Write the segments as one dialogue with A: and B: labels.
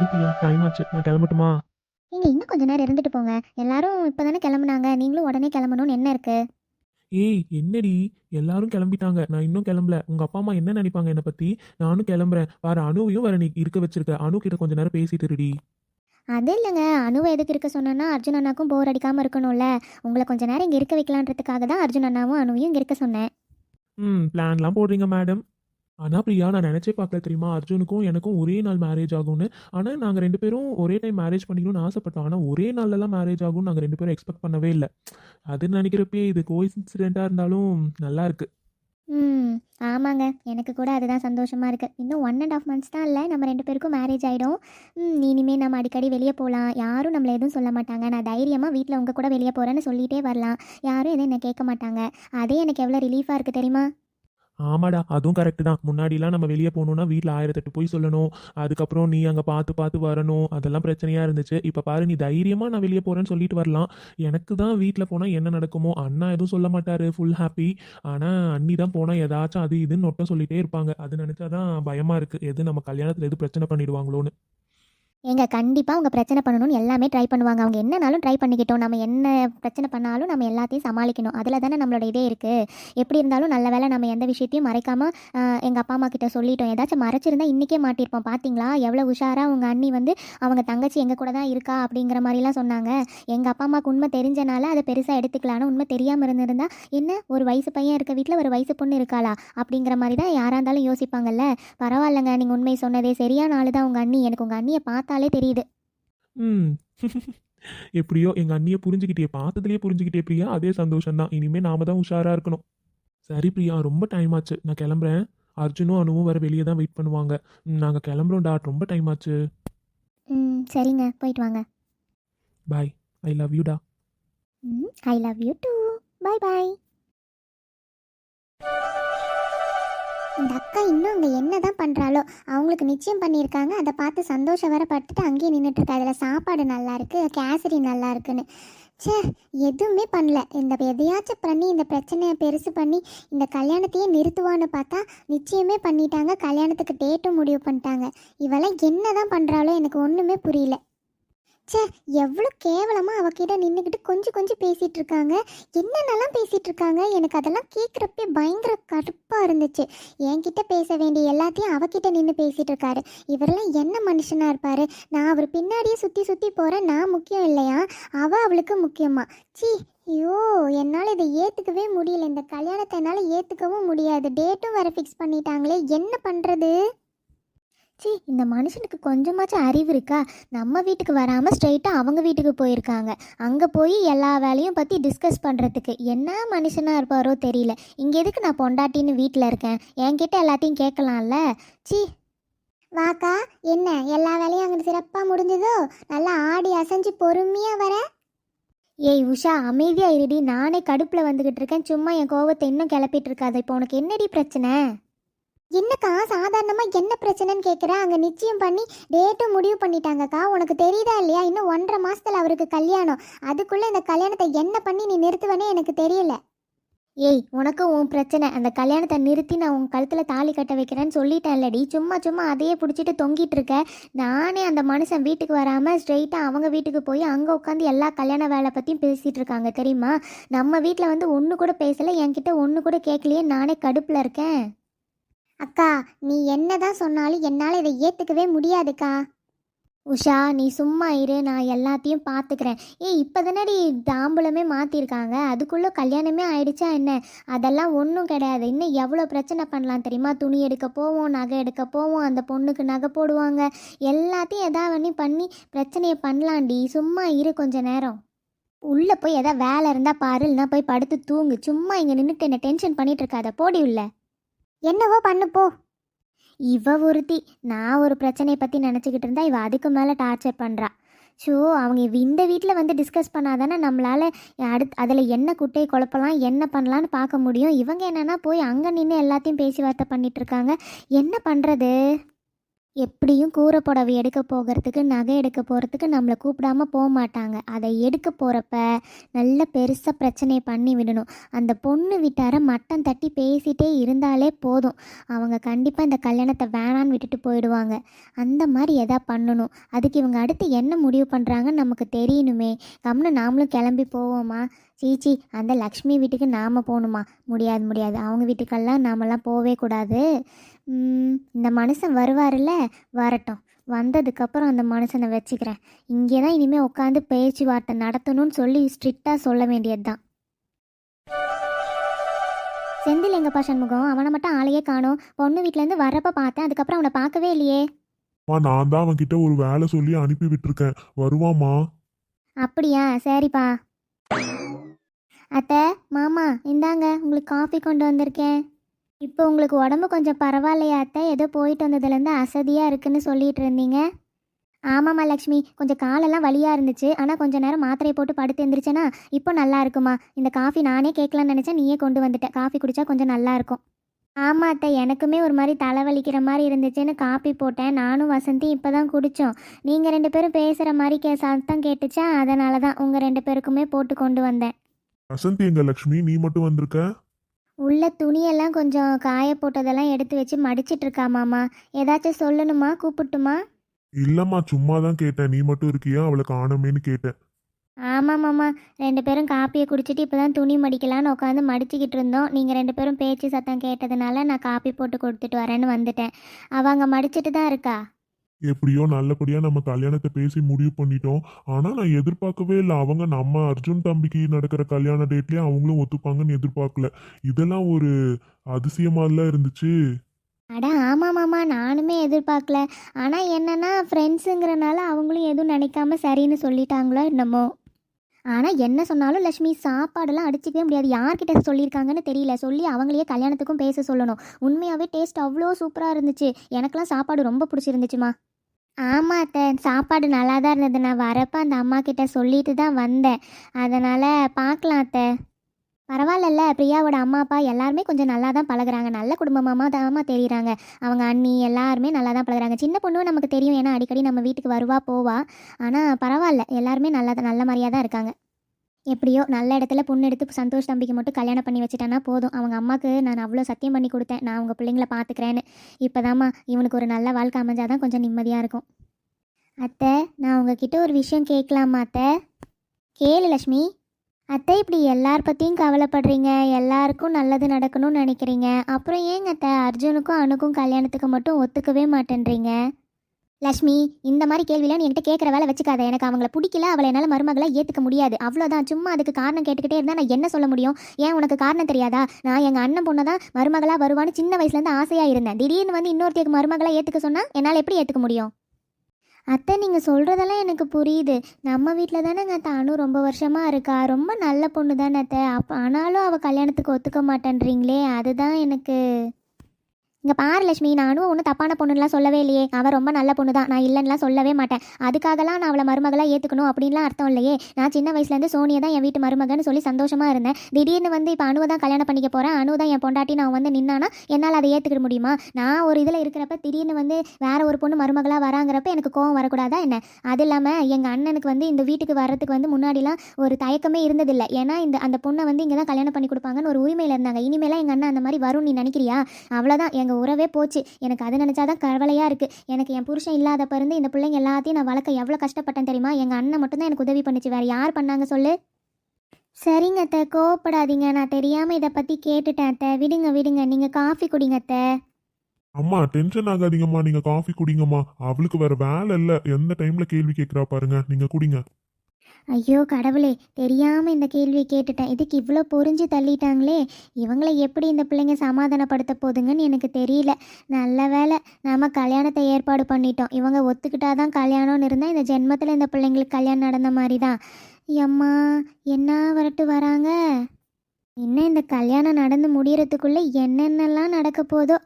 A: சரிப்பிரியா time ஆச்சு. நான் கிளம்பட்டுமா?
B: நீங்க இன்னும் கொஞ்ச நேரம் இருந்துட்டு போங்க. எல்லாரும் இப்பதானே கிளம்புனாங்க. நீங்களும் உடனே கிளம்பணும்னு என்ன இருக்கு?
A: ஏய் என்னடி? எல்லாரும் கிளம்பிட்டாங்க. நான் இன்னும் கிளம்பல. உங்க அப்பா அம்மா என்ன நினைப்பாங்க என்னை பத்தி? நானும் கிளம்புறேன். வேற அணுவையும் வேற நீ இருக்க வச்சிருக்க. அணு கிட்ட கொஞ்ச நேரம் பேசிட்டு இருடி
B: அது இல்லைங்க. அணுவை எதுக்கு இருக்க சொன்னேன்னா அர்ஜுன் அண்ணாக்கும் போர் அடிக்காம இருக்கணும்ல. உங்களை கொஞ்ச நேரம் இங்க இருக்க வைக்கலான்றதுக்காக தான் அர்ஜுன் அண்ணாவும் அணுவையும் இங்க இருக்க சொன்னேன்.
A: ம் பிளான்லாம் போடுறீங்க மேடம் ஆனால் பிரியா நான் நினச்சே பார்க்கல தெரியுமா? அர்ஜுனுக்கும் எனக்கும் ஒரே நாள் மேரேஜ் ஆகும்னு. ஆனால் நாங்கள் ரெண்டு பேரும் ஒரே டைம் மேரேஜ் பண்ணிக்கணும்னு ஆசைப்பட்டோம். ஆனால் ஒரே நாள்லலாம் மேரேஜ் ஆகும்னு நாங்கள் ரெண்டு பேரும் எக்ஸ்பெக்ட் பண்ணவே இல்லை. அது நினைக்கிறப்பே இது கோஇன்சிடென்ட்டா இருந்தாலும் நல்லா இருக்கு.
B: ம் ஆமாங்க. எனக்கு கூட அதுதான் சந்தோஷமாக இருக்குது இன்னும் ஒன் அண்ட் ஆஃப் மந்த்ஸ் தான் இல்லை. நம்ம ரெண்டு பேருக்கும் மேரேஜ் ஆகிடும் ம் நம்ம அடிக்கடி வெளியே போகலாம் யாரும் நம்மளை எதுவும் சொல்ல மாட்டாங்க. நான் தைரியமாக வீட்டில் உங்கள் கூட வெளியே போகிறேன்னு சொல்லிகிட்டே வரலாம். யாரும் எதுவும் என்னை கேட்க மாட்டாங்க. அதே எனக்கு எவ்வளோ ரிலீஃபாக இருக்குது தெரியுமா?
A: ஆமாடா அதுவும் கரெக்ட் தான். முன்னாடிலாம் நம்ம வெளியே போகணும்னா வீட்டில் ஆயிரத்தெட்டு போய் சொல்லணும். அதுக்கப்புறம் நீ அங்கே பார்த்து பார்த்து வரணும். அதெல்லாம் பிரச்சனையாக இருந்துச்சு. இப்போ பாரு நீ தைரியமாக நான் வெளியே போகிறேன்னு சொல்லிட்டு வரலாம். எனக்கு தான் வீட்டில் போனால் என்ன நடக்குமோ அண்ணா எதுவும் சொல்ல மாட்டார் ஃபுல் ஹாப்பி ஆனால் அண்ணி தான் போனால் ஏதாச்சும் அது இதுன்னு நொட்டம் சொல்லிட்டே இருப்பாங்க. அது நினச்சா தான் பயமாக இருக்குது எது நம்ம கல்யாணத்தில் எது பிரச்சனை பண்ணிடுவாங்களோன்னு.
B: எங்க கண்டிப்பாக அவங்க பிரச்சனை பண்ணணும்னு எல்லாமே ட்ரை பண்ணுவாங்க. அவங்க என்னனாலும் ட்ரை பண்ணிக்கிட்டோம். நம்ம என்ன பிரச்சனை பண்ணாலும் நம்ம எல்லாத்தையும் சமாளிக்கணும். அதில் தானே நம்மளோட இதே இருக்குது எப்படி இருந்தாலும் நல்ல வேலை நம்ம எந்த விஷயத்தையும் மறைக்காமல் எங்கள் அப்பா அம்மா கிட்ட சொல்லிட்டோம். ஏதாச்சும் மறைச்சிருந்தா இன்றைக்கே மாட்டியிருப்போம். பார்த்தீங்களா எவ்வளோ உஷாராக உங்கள் அண்ணி வந்து அவங்க தங்கச்சி எங்கள் கூட தான் இருக்கா அப்படிங்கிற மாதிரிலாம் சொன்னாங்க. எங்கள் அப்பா அம்மாவுக்கு உண்மை தெரிஞ்சனால அதை பெருசாக எடுத்துக்கலான்னு உண்மை தெரியாமல் இருந்திருந்தா என்ன? ஒரு வயசு பையன் இருக்க வீட்டில் ஒரு வயசு பொண்ணு இருக்காளா? அப்படிங்கிற மாதிரி தான் யாராக இருந்தாலும் யோசிப்பாங்கல்ல. பரவாயில்லைங்க நீங்கள் உண்மை சொன்னதே சரியான ஆள் தான் உங்கள் அண்ணி. எனக்கு உங்கள் அண்ணியை பார்த்து பார்த்தாலே தெரியுது.
A: ம். எப்படியோ எங்கள் அண்ணியை புரிஞ்சுக்கிட்டே பார்த்ததுலேயே புரிஞ்சுக்கிட்டே பிரியா அதே சந்தோஷம் தான் இனிமேல் நாம தான் உஷாராக இருக்கணும். சரி பிரியா ரொம்ப டைம் ஆச்சு. நான் கிளம்புறேன். அர்ஜுனும் அனுவும் வர வெளியே தான் வெயிட் பண்ணுவாங்க. நாங்கள் கிளம்புறோம் டாட் ரொம்ப டைம் ஆச்சு.
B: ம் சரிங்க. போயிட்டு வாங்க.
A: பாய் ஐ லவ் யூடா
B: ம் I love you too bye bye அந்த அக்கா இன்னும் அங்கே என்ன தான் பண்ணுறாளோ அவங்களுக்கு நிச்சயம் பண்ணியிருக்காங்க. அதை பார்த்து சந்தோஷம் வர பட்டுட்டு அங்கேயே நின்றுட்டுருக்கா அதில் சாப்பாடு நல்லாயிருக்கு கேசரி நல்லா இருக்குன்னு. ச்சே எதுவுமே பண்ணல. இந்த எதையாச்சும் பண்ணி இந்த பிரச்சனையை பெருசு பண்ணி இந்த கல்யாணத்தையே நிறுத்துவான்னு பார்த்தா நிச்சயமே பண்ணிட்டாங்க. கல்யாணத்துக்கு டேட்டும் முடிவு பண்ணிட்டாங்க. இவெல்லாம் என்ன தான் பண்ணுறாளோ எனக்கு ஒன்றுமே புரியல. ச்சே எவ்வளோ கேவலமாக அவகிட்ட நின்றுக்கிட்டு கொஞ்சம் கொஞ்சம் பேசிகிட்டு இருக்காங்க என்னென்னலாம் பேசிகிட்டு இருக்காங்க எனக்கு அதெல்லாம் கேட்குறப்பே பயங்கர கடுப்பாக இருந்துச்சு. என்கிட்ட பேச வேண்டிய எல்லாத்தையும் அவகிட்ட நின்று பேசிகிட்டு இருக்காரு இவரெல்லாம் என்ன மனுஷனாக இருப்பார்? நான் அவர் பின்னாடியே சுற்றி சுற்றி போகிறேன் நான் முக்கியம் இல்லையா? அவள் அவளுக்கு முக்கியமா. சி ஐயோ என்னால் இதை ஏற்றுக்கவே முடியல. இந்த கல்யாணத்தை என்னால் ஏற்றுக்கவும் முடியாது. டேட்டும் வர ஃபிக்ஸ் பண்ணிட்டாங்களே. என்ன பண்ணுறது சி இந்த மனுஷனுக்கு கொஞ்சமாச்சும் அறிவு இருக்கா? நம்ம வீட்டுக்கு வராமல் ஸ்ட்ரைட்டாக அவங்க வீட்டுக்கு போயிருக்காங்க. அங்கே போய் எல்லா வேலையும் பற்றி டிஸ்கஸ் பண்ணுறதுக்கு என்ன மனுஷனாக இருப்பாரோ தெரியல. இங்கே எதுக்கு நான் பொண்டாட்டின்னு வீட்டில் இருக்கேன்? என்கிட்ட எல்லாத்தையும் கேட்கலாம்ல? சி வாக்கா என்ன? எல்லா வேலையும் அங்கே சிறப்பாக முடிஞ்சதோ? நல்லா ஆடி அசைஞ்சு பொறுமையாக வர? ஏய் உஷா அமைதியாக இருடி. நானே கடுப்பில் வந்துக்கிட்டு இருக்கேன். சும்மா என் கோவத்தை இன்னும் கிளப்பிட்டு இருக்காது. இப்போ உனக்கு என்னடி பிரச்சனை? என்னக்கா சாதாரணமாக என்ன பிரச்சனைன்னு கேட்குறேன் அங்கே நிச்சயம் பண்ணி டேட்டும் முடிவு பண்ணிட்டாங்கக்கா. உனக்கு தெரியுதா இல்லையா? இன்னும் ஒன்றரை மாதத்தில் அவருக்கு கல்யாணம். அதுக்குள்ளே இந்த கல்யாணத்தை என்ன பண்ணி நீ நிறுத்துவனே எனக்கு தெரியல. ஏய் உனக்கு உன் பிரச்சனை. அந்த கல்யாணத்தை நிறுத்தி நான் உன் கழுத்தில் தாலி கட்ட வைக்கிறேன்னு சொல்லிட்டேன்லடி. சும்மா சும்மா அதையே பிடிச்சிட்டு தொங்கிட்டு இருக்க. நானே அந்த மனுஷன் வீட்டுக்கு வராமல் ஸ்ட்ரெயிட்டாக அவங்க வீட்டுக்கு போய் அங்கே உட்காந்து எல்லா கல்யாண வேலை பற்றியும் பேசிகிட்டு இருக்காங்க தெரியுமா? நம்ம வீட்டில் வந்து ஒன்று கூட பேசலை. என்கிட்ட ஒன்று கூட கேட்கலையே நானே கடுப்பில் இருக்கேன். அக்கா நீ என்னதான் சொன்னாலும் என்னால் இதை ஏற்றுக்கவே முடியாதுக்கா. உஷா நீ சும்மா இரு நான் எல்லாத்தையும் பார்த்துக்கிறேன் ஏய் இப்போ தானடி தாம்பூலமே மாற்றிருக்காங்க அதுக்குள்ளே கல்யாணமே ஆயிடுச்சா என்ன? அதெல்லாம் ஒன்றும் கிடையாது. இன்னும் எவ்வளோ பிரச்சனை பண்ணலாம் தெரியுமா? துணி எடுக்க போவோம் நகை எடுக்க போவோம் அந்த பொண்ணுக்கு நகை போடுவாங்க. எல்லாத்தையும் எதாவது பண்ணி பண்ணி பிரச்சனையை பண்ணலாண்டி சும்மா இரு கொஞ்ச நேரம். உள்ளே போய் எதாவது வேலை இருந்தால் பாரு இல்லைனா போய் படுத்து தூங்கு. சும்மா இங்கே நின்றுட்டு என்ன டென்ஷன் பண்ணிகிட்டு இருக்காத. போடி உள்ள. என்னவோ பண்ணு போ. இவ ஒருத்தி நான் ஒரு பிரச்சனையை பற்றி நினச்சிக்கிட்டு இருந்தா இவ அதுக்கு மேலே டார்ச்சர் பண்ணுறா ஷோ அவங்க இந்த வீட்டில் வந்து டிஸ்கஸ் பண்ணாதானே நம்மளால் அடுத் அதில் என்ன குட்டையை குழப்பலாம் என்ன பண்ணலான்னு பார்க்க முடியும். இவங்க என்னென்னா போய் அங்கே நின்று எல்லாத்தையும் பேசி வார்த்தை இருக்காங்க. என்ன பண்ணுறது எப்படியும் கூரை புடவை எடுக்க போகிறதுக்கு நகை எடுக்க போகிறதுக்கு நம்மளை கூப்பிடாம போக மாட்டாங்க. அதை எடுக்க போகிறப்ப நல்ல பெருசாக பிரச்சனையை பண்ணி விடணும். அந்த பொண்ணு வீட்டார மட்டம் தட்டி பேசிட்டே இருந்தாலே போதும். அவங்க கண்டிப்பாக இந்த கல்யாணத்தை வேணான்னு விட்டுட்டு போயிடுவாங்க. அந்த மாதிரி எதா பண்ணணும். அதுக்கு இவங்க அடுத்து என்ன முடிவு பண்ணுறாங்கன்னு நமக்கு தெரியணுமே. கம்னு நாமளும் கிளம்பி போவோமா? சீச்சி அந்த லக்ஷ்மி வீட்டுக்கு நாம் போகணுமா? முடியாது முடியாது. அவங்க வீட்டுக்கெல்லாம் நாமெல்லாம் போவே கூடாது. இந்த மனுஷன் வருவார்ல வரட்டும். வந்ததுக்கப்புறம் அந்த மனுஷனை வச்சுக்கிறேன். இங்கே தான் இனிமேல் உட்காந்து பேச்சுவார்த்தை நடத்தணும்னு சொல்லி ஸ்ட்ரிக்டாக சொல்ல வேண்டியது தான் செந்தில் எங்கப்பா சண்முகம்? அவனை மட்டும் ஆளையே காணோம். பொண்ணு வீட்டிலேருந்து வரப்ப பார்த்தேன். அதுக்கப்புறம் அவனை பார்க்கவே இல்லையே.
C: நான் தான் அவன்கிட்ட ஒரு வேலை சொல்லி அனுப்பி விட்டுருக்கேன். வருவாம்மா.
B: அப்படியா? சரிப்பா. அத்தை மாமா இந்தாங்க உங்களுக்கு காஃபி கொண்டு வந்திருக்கேன். இப்போ உங்களுக்கு உடம்பு கொஞ்சம் பரவாயில்லையா அத்தை? ஏதோ போயிட்டு வந்ததுலேருந்து அசதியாக இருக்குன்னு சொல்லிட்டு இருந்தீங்க. ஆமாம்மா லக்ஷ்மி கொஞ்சம் காலெல்லாம் வலியாக இருந்துச்சு. ஆனால் கொஞ்ச நேரம் மாத்திரையை போட்டு படுத்து எந்திரிச்சேனா இப்போ நல்லா இருக்குமா? இந்த காஃபி நானே கேட்கலான்னு நினச்சேன் நீயே கொண்டு வந்துட்டேன் காஃபி குடித்தா கொஞ்சம் நல்லா இருக்கும். ஆமாம் அத்தை எனக்குமே ஒரு மாதிரி தலைவலிக்கிற மாதிரி இருந்துச்சுன்னு காப்பி போட்டேன். நானும் வசந்தி இப்போ தான் குடித்தோம் நீங்கள் ரெண்டு பேரும் பேசுகிற மாதிரி கே சத்தம் கேட்டுச்சா? அதனால தான் உங்கள் ரெண்டு பேருக்குமே போட்டு கொண்டு வந்தேன்.
C: வசந்தி எங்க லக்ஷ்மி நீ மட்டும் வந்திருக்க?
B: உள்ள துணியெல்லாம் கொஞ்சம் காய போட்டதெல்லாம் எடுத்து வச்சு மடிச்சிட்டு இருக்கா மாமா. ஏதாச்சும் சொல்லணுமா? கூப்பிட்டுமா?
C: இல்லம்மா சும்மா தான் கேட்டேன். நீ மட்டும் இருக்கியா? அவளை காணமேன்னு கேட்டேன்.
B: ஆமாம் மாமா. ரெண்டு பேரும் காப்பியை குடிச்சிட்டு இப்போ தான் துணி மடிக்கலான்னு உட்காந்து மடிச்சுக்கிட்டு இருந்தோம். நீங்கள் ரெண்டு பேரும் பேச்சு சத்தம் கேட்டதுனால நான் காப்பி போட்டு கொடுத்துட்டு வரேன்னு வந்துட்டேன். அவள் அங்கே மடிச்சிட்டு தான் இருக்கா?
C: எப்படியோ நல்லபடியா நம்ம கல்யாணத்தை பேசி முடிவு பண்ணிட்டோம். ஆனா நான் எதிர்பார்க்கவே இல்லை. அவங்க நம்ம அர்ஜுன் தம்பிக்கு நடக்கிற கல்யாண டேட்லயே அவங்களும் ஒத்துப்பாங்கன்னு எதிர்பார்க்கல. இதெல்லாம் ஒரு அதிசயமாதிரிலாம் இருந்துச்சு.
B: அட ஆமாம் மாமா நானுமே எதிர்பார்க்கல. ஆனால் என்னென்னா ஃப்ரெண்ட்ஸுங்கிறனால அவங்களும் எதுவும் நினைக்காம சரின்னு சொல்லிட்டாங்களோ என்னமோ. ஆனால் என்ன சொன்னாலும் லட்சுமி சாப்பாடெல்லாம் அடிச்சிக்கவே முடியாது. யார்கிட்ட சொல்லியிருக்காங்கன்னு தெரியல. சொல்லி அவங்களையே கல்யாணத்துக்கும் பேச சொல்லணும். உண்மையாகவே டேஸ்ட் அவ்வளோ சூப்பராக இருந்துச்சு. எனக்கெல்லாம் சாப்பாடு ரொம்ப பிடிச்சிருந்துச்சுமா. ஆமாம் அத்தை சாப்பாடு நல்லா தான் இருந்தது. நான் வரப்போ அந்த அம்மா கிட்ட சொல்லிட்டு தான் வந்தேன். அதனால் பார்க்கலாம் அத்தை. பரவாயில்லல்ல. பிரியாவோட அம்மா அப்பா எல்லாருமே கொஞ்சம் நல்லா தான் பழகுறாங்க. நல்ல குடும்பமாக தான் தெரியுறாங்க. அவங்க அண்ணி எல்லாருமே நல்லா தான் பழகுறாங்க. சின்ன பொண்ணும் நமக்கு தெரியும். ஏன்னா அடிக்கடி நம்ம வீட்டுக்கு வருவா போவா. ஆனால் பரவாயில்ல. எல்லாருமே நல்லா தான் நல்ல மாதிரியாக தான் இருக்காங்க. எப்படியோ நல்ல இடத்துல பொண்ணு எடுத்து சந்தோஷ் தம்பிக்கு மட்டும் கல்யாணம் பண்ணி வச்சுட்டானா போதும். அவங்க அம்மாவுக்கு நான் அவ்வளோ சத்தியம் பண்ணி கொடுத்தேன். நான் அவங்க பிள்ளைங்கள பார்த்துக்கிறேன்னு. இப்போதாம்மா இவனுக்கு ஒரு நல்ல வாழ்க்கை அமைஞ்சாதான் கொஞ்சம் நிம்மதியாக இருக்கும். அத்தை நான் உங்ககிட்ட ஒரு விஷயம் கேட்கலாமா அத்தை? கேளு லக்ஷ்மி அத்தை இப்படி எல்லார் பற்றியும் கவலைப்படுறீங்க. எல்லாருக்கும் நல்லது நடக்கணும்னு நினைக்கிறீங்க. அப்புறம் ஏங்க அத்தை? அர்ஜுனுக்கும் அணுக்கும் கல்யாணத்துக்கு மட்டும் ஒத்துக்கவே மாட்டேன்றீங்க. லக்ஷ்மி இந்த மாதிரி கேள்விலாம் நீ என்கிட்ட கேட்குற வேலை வச்சுக்காத. எனக்கு அவங்கள பிடிக்கல அவளை என்னால் மருமகளை ஏற்றுக்க முடியாது. அவ்வளோதான் சும்மா அதுக்கு காரணம் கேட்டுக்கிட்டே இருந்தால் நான் என்ன சொல்ல முடியும்? ஏன் உனக்கு காரணம் தெரியாதா? நான் எங்கள் அண்ணன் பொண்ணை தான் மருமகளாக வருவான்னு சின்ன வயசுலேருந்து ஆசையாக இருந்தேன். திடீர்னு வந்து இன்னொருத்தைக்கு மருமகளை ஏற்றுக்க சொன்னால் என்னால் எப்படி ஏற்றுக்க முடியும்? அத்தை நீங்கள் சொல்கிறதெல்லாம் எனக்கு புரியுது. நம்ம வீட்டில் தானேங்க அத்தை அனு ரொம்ப வருஷமாக இருக்கா. ரொம்ப நல்ல பொண்ணு தானே அத்தை. அப்போ ஆனாலும் அவள் கல்யாணத்துக்கு ஒத்துக்க மாட்டேன்றீங்களே அதுதான் எனக்கு இங்கே பாரு லட்சுமி நானும் ஒன்றும் தப்பான பொண்ணுலாம் சொல்லவே இல்லையே. அவள் ரொம்ப நல்ல பொண்ணு தான் நான் இல்லைன்னுலாம் சொல்லவே மாட்டேன். அதுக்காகலாம் நான் அவளை மருமகளாக ஏற்றுக்கணும் அப்படின்லாம் அர்த்தம் இல்லையே. நான் சின்ன வயசுலேருந்து சோனியை தான் என் வீட்டு மருமகன்னு சொல்லி சந்தோஷமாக இருந்தேன். திடீர்னு வந்து இப்போ அணுவை தான் கல்யாணம் பண்ணிக்க போகிறேன் அணு தான் என் பொண்டாட்டி நான் வந்து நின்னானா என்னால் அதை ஏற்றுக்கிட முடியுமா? நான் ஒரு இதில் இருக்கிறப்ப திடீர்னு வந்து வேற ஒரு பொண்ணு மருமகளாக வராங்கிறப்ப எனக்கு கோவம் வரக்கூடாதா என்ன? அது இல்லாமல் எங்கள் அண்ணனுக்கு வந்து இந்த வீட்டுக்கு வர்றதுக்கு வந்து முன்னாடிலாம் ஒரு தயக்கமே இருந்ததில்லை. ஏன்னா இந்த அந்த பொண்ணை வந்து இங்கே தான் கல்யாணம் பண்ணி கொடுப்பாங்கன்னு ஒரு உரிமையில் இருந்தாங்க. இனிமேலாம் எங்கள் அண்ணன் அந்த மாதிரி வரும் நீ நினைக்கிறியா? அவ்வளோதான் எங்கள் உறவே போச்சு. எனக்கு அது நினச்சாதான் கவலையாக இருக்குது எனக்கு என் புருஷன் இல்லாத பிறந்து இந்த பிள்ளைங்க எல்லாத்தையும் நான் வளர்க்க எவ்வளோ கஷ்டப்பட்டேன் தெரியுமா? எங்கள் அண்ணன் மட்டும்தான் எனக்கு உதவி பண்ணுச்சு. வேறு யார் பண்ணாங்க சொல்லு? சரிங்க அத்தை. கோவப்படாதீங்க. நான் தெரியாமல் இதை பற்றி கேட்டுட்டேன் அத்தை. விடுங்க விடுங்க. நீங்கள் காஃபி குடிங்க அத்தை.
C: அம்மா டென்ஷன் ஆகாதீங்கம்மா. நீங்கள் காஃபி குடிங்கம்மா. அவளுக்கு வேறு வேலை இல்லை. எந்த டைமில் கேள்வி கேட்குறா பாருங்க. நீங்கள் குடிங்க.
B: ஐயோ கடவுளே தெரியாமல் இந்த கேள்வியை கேட்டுட்டேன். இதுக்கு இவ்வளோ புரிஞ்சு தள்ளிட்டாங்களே? இவங்களை எப்படி இந்த பிள்ளைங்க சமாதானப்படுத்த போதுங்கன்னு எனக்கு தெரியல. நல்ல வேலை நாம கல்யாணத்தை ஏற்பாடு பண்ணிட்டோம். இவங்க ஒத்துக்கிட்டாதான் கல்யாணம்னு இருந்தால் இந்த ஜென்மத்தில் இந்த பிள்ளைங்களுக்கு கல்யாணம் நடந்த மாதிரி தான் எம்மா என்ன வரட்டு வராங்க? இன்னும் இந்த கல்யாணம் நடந்து முடியறதுக்குள்ளே என்னென்னலாம் நடக்க போதோ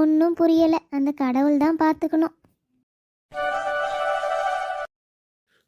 B: ஒன்றும் புரியலை. அந்த கடவுள் தான் பார்த்துக்கணும்.